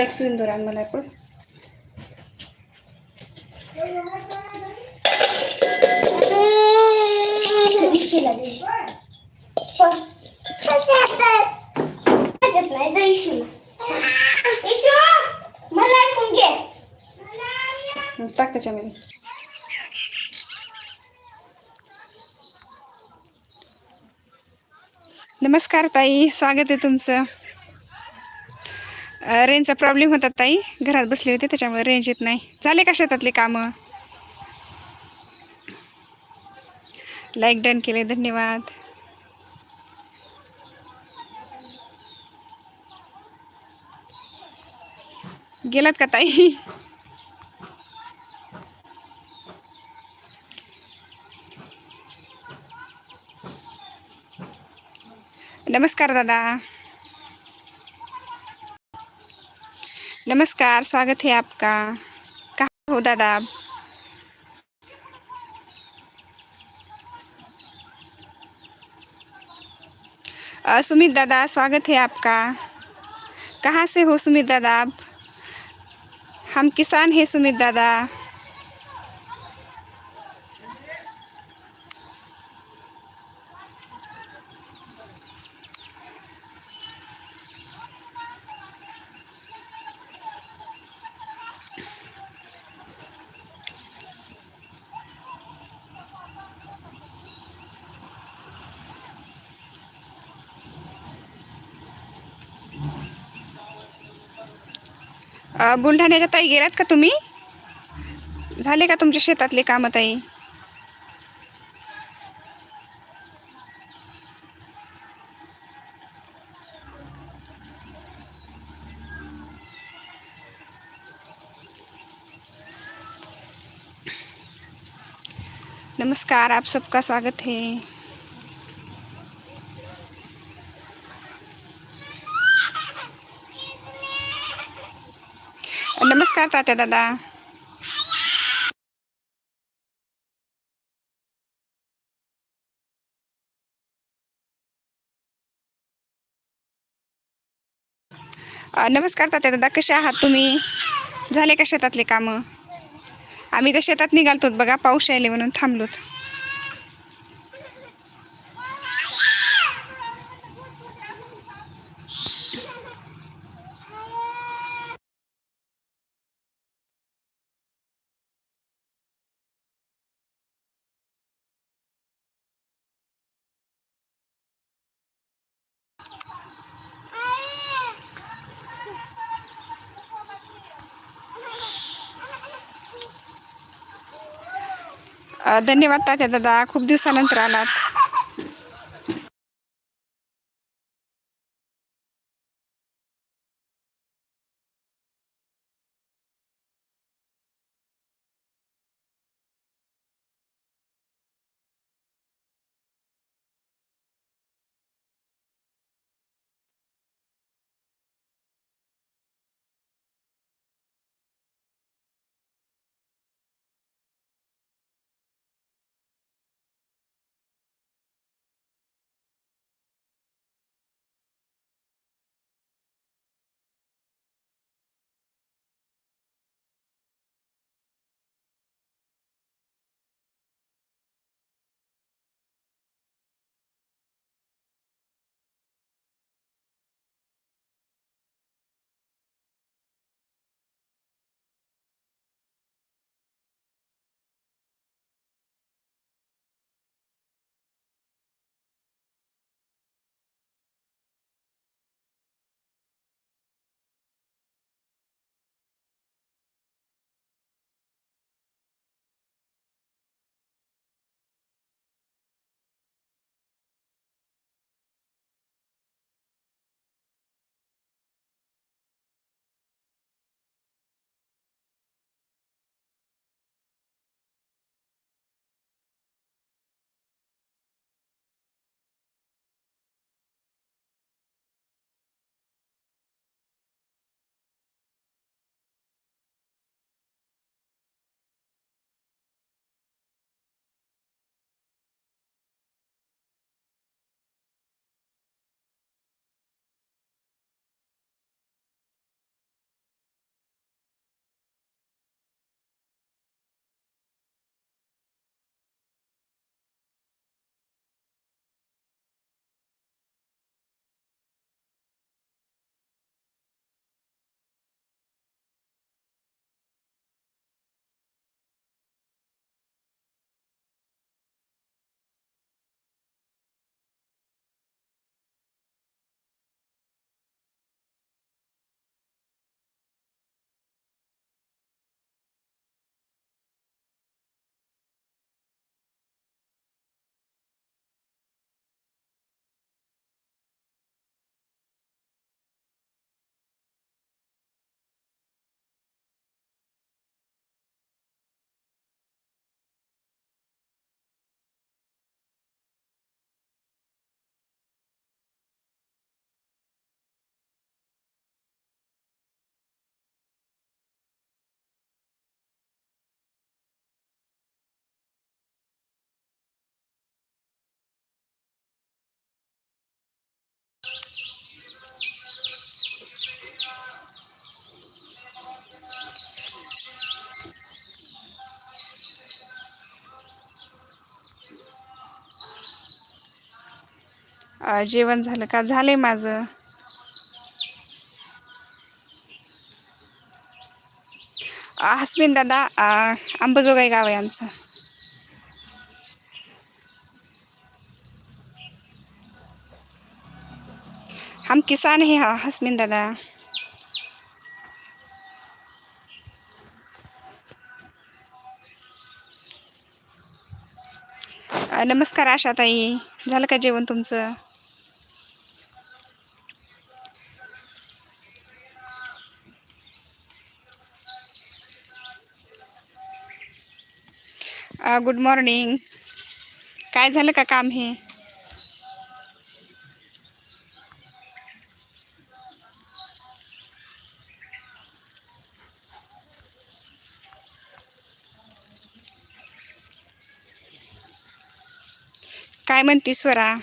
एक सुंदर मला पण इशूला दे टाक त्याच्यामध्ये. नमस्कार ताई स्वागत आहे तुमचं. रेंजचा प्रॉब्लेम होता ताई. घरात बसले होते त्याच्यामुळे रेंज येत नाही. झाले का शेतातले कामं? लाईक डन केले धन्यवाद. गेलात का ताई? नमस्कार दादा. नमस्कार, स्वागत है आपका। कहाँ हो दादा आप? सुमित दादा, स्वागत है आपका। कहाँ से हो सुमित दादा आप? हम किसान हैं सुमित दादा। बुलढाण्याच्या ताई गेलात का तुम्ही? झाले का तुमच्या शेतातले कामं ताई? नमस्कार आप सबका स्वागत है। नमस्कार तात्या दादा. नमस्कार तात्या दादा. कसे आहात तुम्ही? झाले का शेतातले कामं? आम्ही तर शेतात निघालतो बघा पाऊस यायले म्हणून थांबलोत. धन्यवाद तात्या दादा. खूप दिवसानंतर आलात. जेवण झालं का? झालं माझं. अ, दादा आंबजोगाई गाव आहे आमचं. हम किसान है हा हसमीन दादा. नमस्कार आशाताई. झालं का जेवण तुमचं? गुड मॉर्निंग काय झालं का काम हे? काय म्हणती स्वरा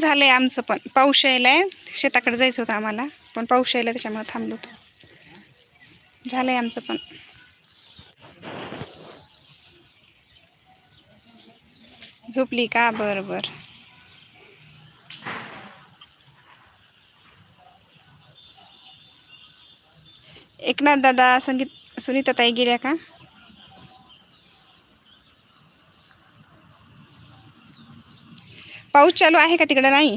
झालं आहे आमचं पण. पाऊस आहे. शेताकडे जायचं होतं आम्हाला. पण पाऊस यायला त्याच्यामुळे थांबलो होतो. आहे आमचं पण. झोपली का? बरं बरं. एकनाथ दादा संगीत सुनीता ताई गेल्या का? पाऊस चालू आहे का तिकडं नाही?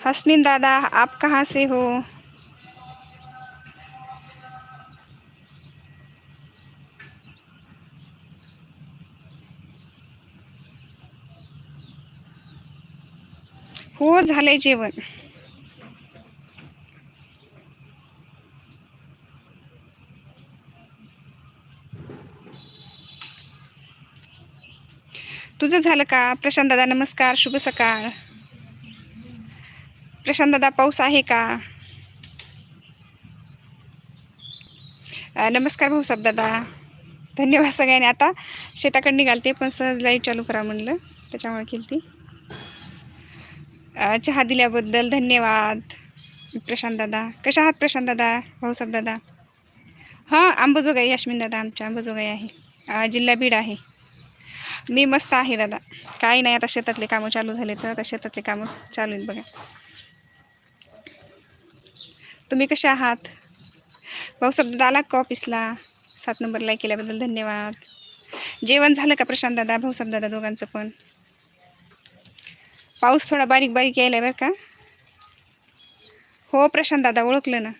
हसमीन दादा आप कहाँ से हो? हो झालंय जेवण. तुझं झालं का? प्रशांत दादा नमस्कार शुभ सकाळ. प्रशांत दादा पाऊस आहे का? नमस्कार नमस्कार भाऊसाहेब दादा. धन्यवाद सगळ्यांनी. आता शेताकडे निघालते पण सहज लाइट चालू करा म्हणलं त्याच्यामुळे केली ती चहा दिल्याबद्दल धन्यवाद. प्रशांत दादा. कशा आहात प्रशांत दादा? भाऊसाहेब दादा? हां आंबोजोगाई यशमिन दादा आमच्या आंबोजोगाई आहे. जिल्हा बीड आहे. मी मस्त आहे दादा. काही नाही आता शेतातले कामं चालू झाले तर आता शेतातले कामं चालू आहेत बघा. तुम्ही कसे आहात? भाऊसाहेब दादा आलात का ऑफिसला? सात नंबर लाईक केल्याबद्दल धन्यवाद. जेवण झालं का प्रशांत दादा? भाऊसाहेब दादा दोघांचं पण. पाऊस थोडा बारीक बारीक यायला बरं का? हो प्रशांत दादा ओळखलं ना.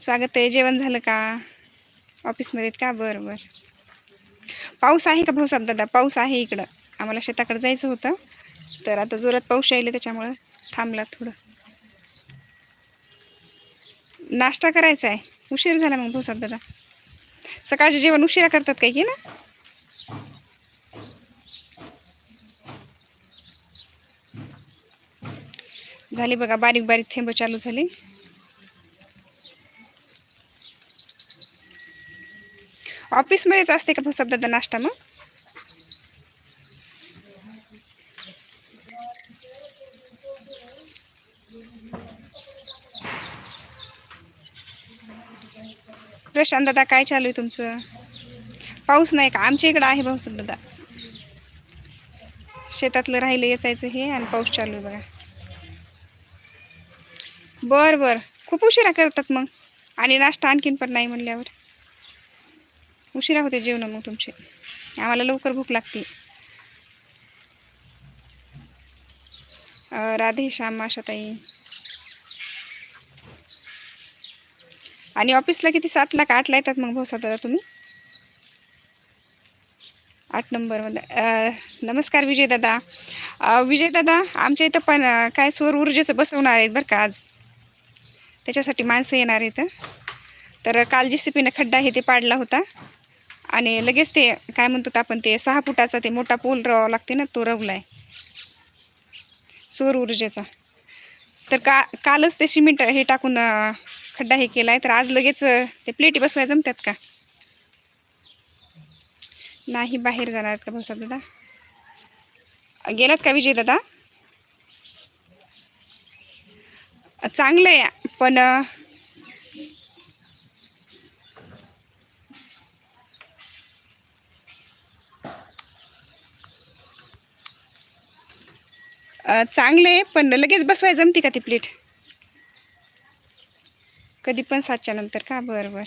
स्वागत आहे जेवण झालं का? ऑफिसमध्ये आहेत का? बरं बरं. पाऊस आहे का भाऊसाहेब दादा? पाऊस आहे इकडं. आम्हाला शेताकडे जायचं होतं. तर आता जोरात पाऊस यायला त्याच्यामुळं थांबला थोडं. नाश्ता करायचा आहे. उशीर झाला मग भाऊसाहेब दादा. सकाळचे जेवण उशिरा करतात काही की ना? झाली बघा बारीक बारीक थेंब चालू झाली. ऑफिसमध्येच असते का भाऊसाहेब नाश्ता मग? प्रशांत दादा काय चालू आहे तुमचं? पाऊस नाही का? आमच्या इकडं आहे पाऊस दादा शेतातलं राहिलं येचायचं हे आणि पाऊस चालू आहे बघा. बर बर. खूप उशिरा करतात मग. आणि नाश्ता आणखीन पण नाही म्हणल्यावर. उशिरा होते जेवण मग तुमचे. आम्हाला लवकर भूक लागते. राधे श्याम माशाताई आणि ऑफिसला किती सातला का आठला येतात मग भाऊ दादा तुम्ही? आठ नंबरमध्ये नमस्कार विजय दादा. विजय दादा आमच्या इथं पण काय सौर ऊर्जेचं बसवणार आहेत बरं का आज. त्याच्यासाठी माणसं येणार आहेत. तर काल जे सी पीनं खड्डा आहे ते पाडला होता. आणि लगेच ते काय म्हणतो आपण ते सहा फुटाचा ते मोठा पोल रवावा लागते ना तो रवला आहे सौर ऊर्जेचा. तर का कालच ते सिमेंट हे टाकून खड्डा हे केला आहे तर आज लगेच ते प्लेटी बसवाय जमतात का? नाही बाहेर जाणार आहेत का भाऊसाहेब दादा? गेलात का विजय दादा? चांगलं आहे पण चांगलं आहे पण लगेच बसवाय जमते का ती प्लेट? कधी पण सातच्या नंतर का? बरं बरं.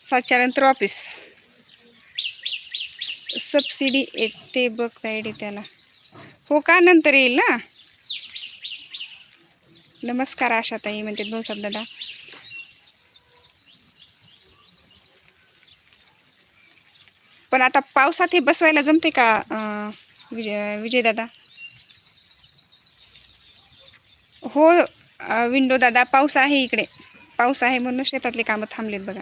सातच्या नंतर ऑफिस सबसिडी येते बघ तायडी त्याला. हो का? नंतर येईल ना? नमस्कार आशाताई म्हणते भाऊसाहेब दादा. पण आता पावसात हे बसवायला जमते का विजय विजय दादा? हो विंडो दादा पाऊस आहे इकडे. पाऊस आहे म्हणून शेतातले कामं थांबलेत बघा.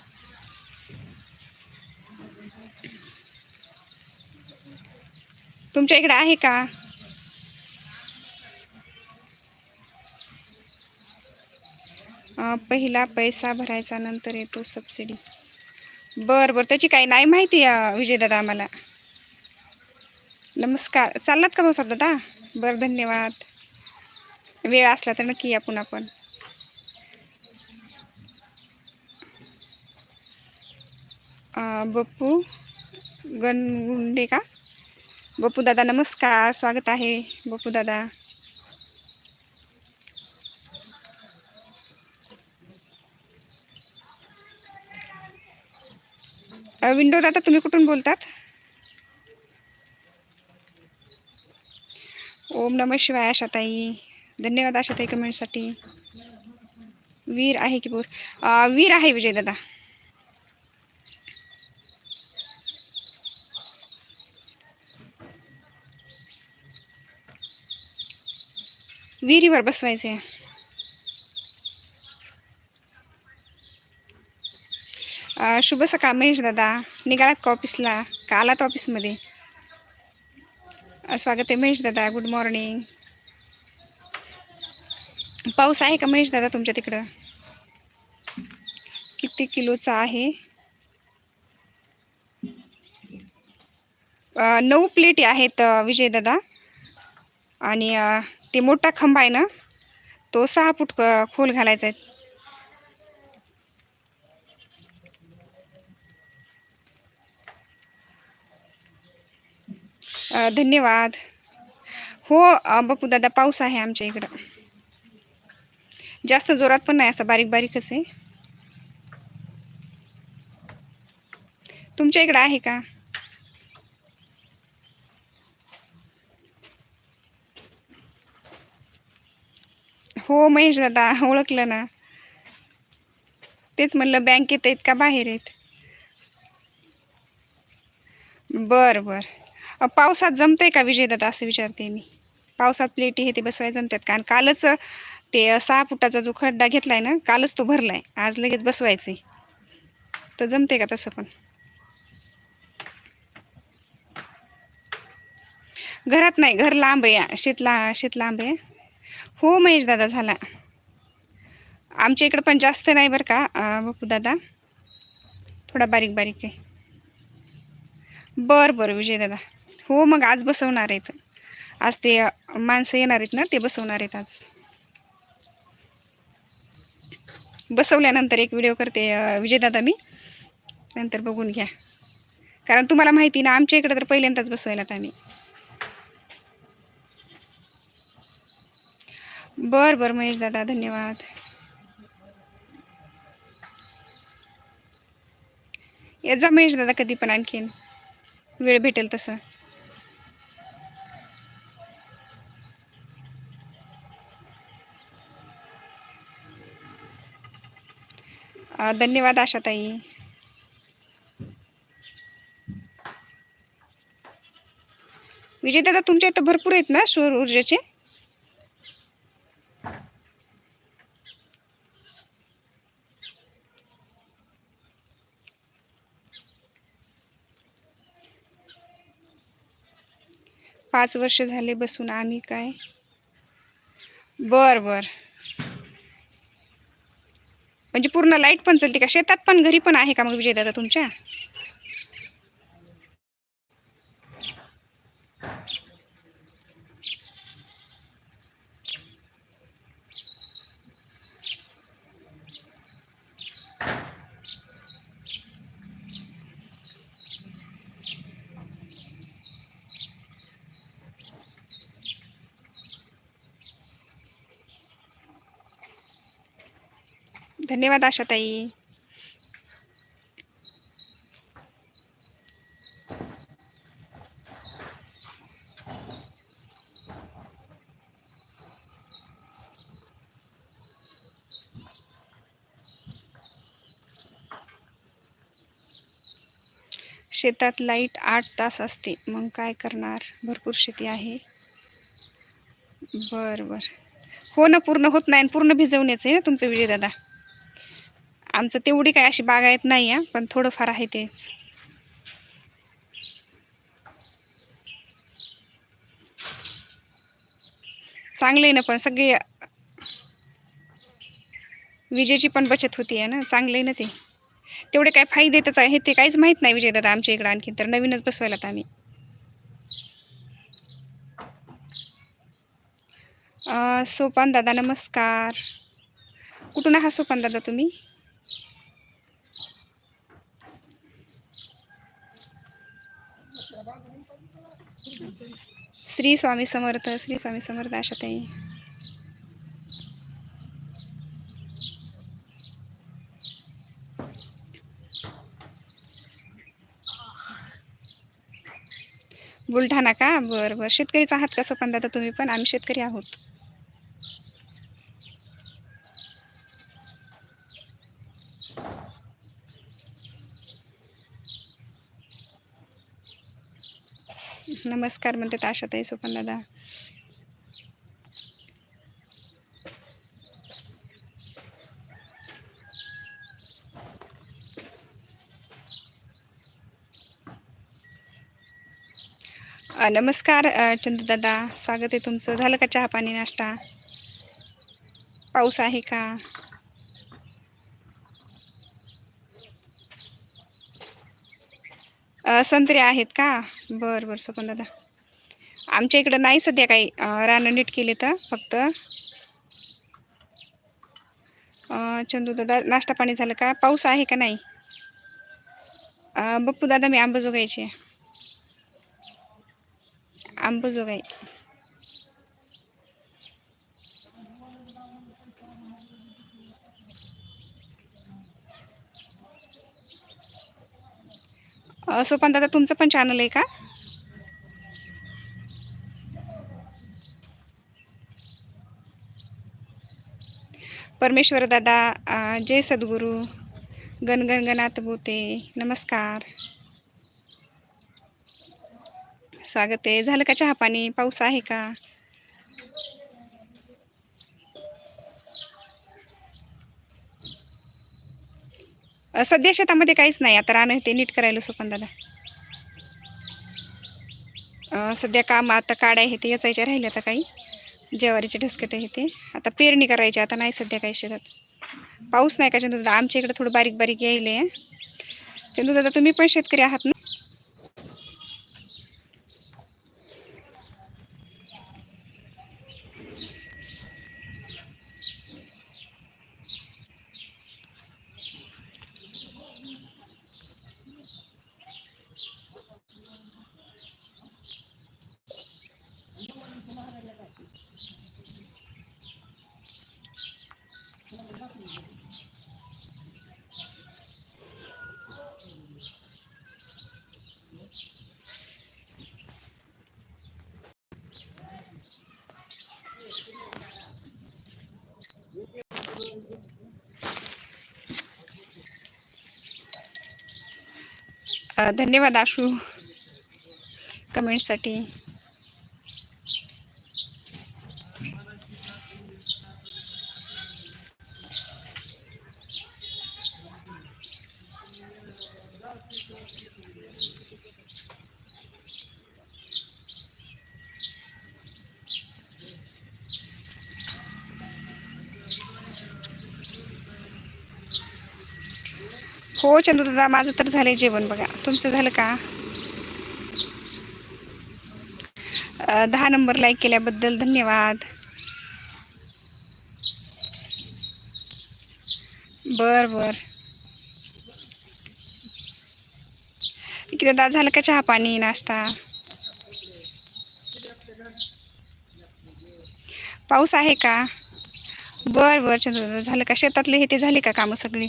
तुमच्या इकडे आहे का? पहिला पैसा भरायचा नंतर येतो सबसिडी बरं बरं त्याची काही नाही माहिती विजयदादा आम्हाला. नमस्कार. चाललात का भाऊ दादा? बरं धन्यवाद. वेळ असला तर नक्की या पुन्हा आपण बप्पू गणगुंडे का? बप्पू दादा नमस्कार. स्वागत आहे बप्पू दादा. विंडो दादा तुम्ही कुठून बोलतात? ओम नम शिवाय आशाताई. धन्यवाद आशाताई कमेंटसाठी. वीर आहे की बोर वीर आहे विजय दादा. विहिरीवर बसवायचे आहे अ, शुभ सकाळ महेश दादा निघालात का ऑफिसला का आलात ऑफिसमध्ये स्वागत आहे महेश दादा गुड मॉर्निंग पाऊस आहे का महेश दादा तुमच्या तिकडं किती किलोचा आहे नऊ प्लेटी आहेत विजय दादा आणि ते मोठा खंबा आहे ना तो सहा फूट खोल घालायचा आहे धन्यवाद. हो बघू दादा पाऊस आहे आमच्या इकडं. जास्त जोरात पण नाही असं बारीक बारीकच आहे. तुमच्या इकडं आहे का? हो महेश दादा ओळखलं ना. तेच म्हणलं बँकेत आहेत का बाहेर आहेत? बर बरं. पावसात जमतंय का विजयदादा असं विचारते मी. पावसात प्लेटी हे ते बसवायला जमतात कारण कालच ते सहा फुटाचा जो खड्डा घेतलाय ना कालच तो भरलाय. आज लगेच बसवायचे तर जमते का तसं पण? घरात नाही घर लांब आहे. शेत ला शेत लांब आहे. हो महेश दादा झाला. आमच्या इकडं पण जास्त नाही बरं का बघू दादा. थोडा बारीक बारीक आहे. बरं बरं विजय दादा. हो मग आज बसवणार आहेत. आज ते माणसं येणार आहेत ना ते बसवणार आहेत आज. बसवल्यानंतर एक व्हिडिओ करते विजयदादा मी. नंतर बघून घ्या. कारण तुम्हाला माहिती ना आमच्या इकडे तर पहिल्यांदाच बसवायलात आम्ही. बर बर महेश दादा धन्यवाद. येत जा महेश दादा कधी पण आणखीन. वेळ भेटेल तसं. धन्यवाद आशाताई. विजय दादा तुमच्या इथं भरपूर आहेत ना सौर ऊर्जेचे? पाच वर्ष झाले बसून आम्ही काय? बर बर. म्हणजे पूर्ण लाइट पण चालते का? शेतात पण घरी पण आहे का मग विजय दादा तुमच्या? धन्यवाद आशाताई. शेतात लाइट आठ तास असते. मग काय करणार? भरपूर शेती आहे. बर बर. हो ना पूर्ण होत नाही आणि पूर्ण भिजवण्याचं आहे ना तुमचं विजय दादा? आमचं तेवढी काय अशी बागायत नाही आहे पण थोडंफार आहे तेच. चांगलं आहे ना पण सगळे विजेची पण बचत होती आहे ना चांगलं आहे ना ते. तेवढे काय फायदेच आहे ते काहीच माहीत नाही विजय दादा आमच्या इकडं आणखी तर नवीनच बसवायलात आम्ही. सोपान दादा नमस्कार. कुठून आहात सोपान दादा तुम्ही? श्री स्वामी समर्थ श्री स्वामी समर्थ आशाताई. बुलढाणा का? बरं बरं. शेतकरीच आहात का सोपान दादा तुम्ही पण? आम्ही शेतकरी आहोत. नमस्कार म्हणतात आशाताई सुपन दादा नमस्कार अ, चंदूदादा. स्वागत आहे तुमचं. झालं का चहा पाणी नाश्ता? पाऊस आहे का? संत्रे आहेत का? बरं बरं सपन दादा आमच्या इकडं नाही सध्या काही रानं नीट केले तर फक्त. चंदू दादा नाश्ता पाणी झालं का? पाऊस आहे का नाही? बप्पू दादा मी आंबेजोगाईची आंबजोगाई सोपान दादा तुमचं पण चॅनल आहे का? परमेश्वर दादा जय सद्गुरू गणगणगणात बोते नमस्कार. स्वागत आहे. झालं का चहा पाणी? पाऊस आहे का? सध्या शेतामध्ये काहीच नाही. आता रानं ते नीट करायला सोपन दादा. सध्या काम आता काड्या आहे ते याचायच्या राहिले आता काही. ज्वारीचे ढसकट आहे ते. आता पेरणी करायची आता नाही सध्या काही शेतात. पाऊस नाही का चंदू दादा? आमच्या इकडे थोडं बारीक बारीक यायले आहे चंदू दादा तुम्ही पण शेतकरी आहात ना? धन्यवाद आशू कमेंटसाठी. हो चंदू दादा माझं तर झालं जेवण बघा. तुमचं झालं का? दहा नंबर लाईक केल्याबद्दल धन्यवाद. बर बर. इकडे दादा झालं का चहा पाणी नाश्ता? पाऊस आहे का? बर बर चंद्र झालं का? शेतातले हे ते झाले का कामं सगळी?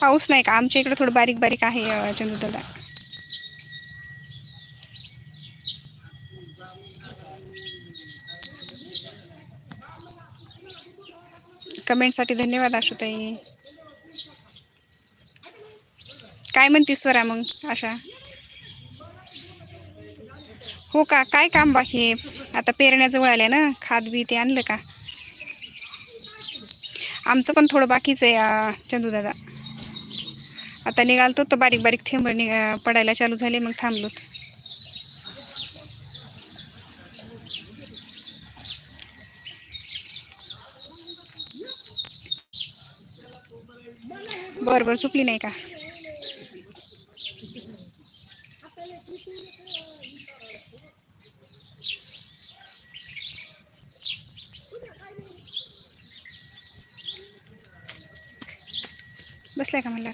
पाऊस नाही का? आमच्या इकडे थोडं बारीक बारीक आहे अ, चंदूदादा कमेंटसाठी धन्यवाद आशुताई. काय म्हणते स्वरा मग अशा हो का? काय काम बाकी आहे? आता पेरण्याजवळ आल्या ना? खाद बी ते आणलं का? आमचं पण थोडं बाकीच आहे चंदू चंदूदादा. आता निघालतो तर बारीक बारीक थेंब नि पडायला चालू झाले मग थांबलो. बरं बरं चुकली नाही का? बसलाय का म्हणलं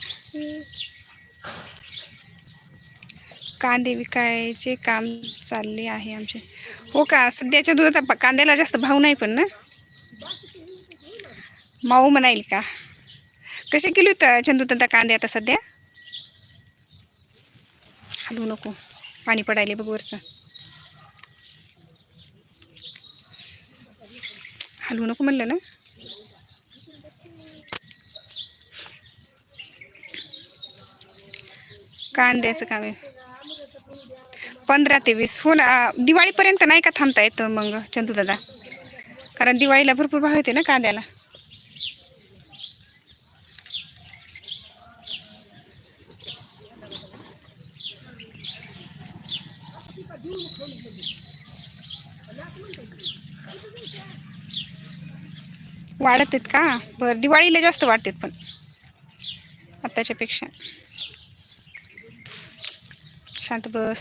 कांदे विकायचे काम चालले आहे आमचे. हो का? सध्याच्या दुधात कांद्याला जास्त भाव नाही पण ना? माऊ म्हणाईल का? कसे किलो आहेत चंदू दादा कांदे आता सध्या? हलवू नको. पाणी पडायले बघ वरचं. हलवू नको म्हणलं ना? कांद्याचं काम आहे. पंधरा ते वीस. हो ना दिवाळीपर्यंत नाही का थांबता येतं मग चंदू दादा? कारण दिवाळीला भरपूर भाव येते ना कांद्याला. वाढत आहेत का? बरं दिवाळीला जास्त वाढतात पण आत्ताच्यापेक्षा शांत बस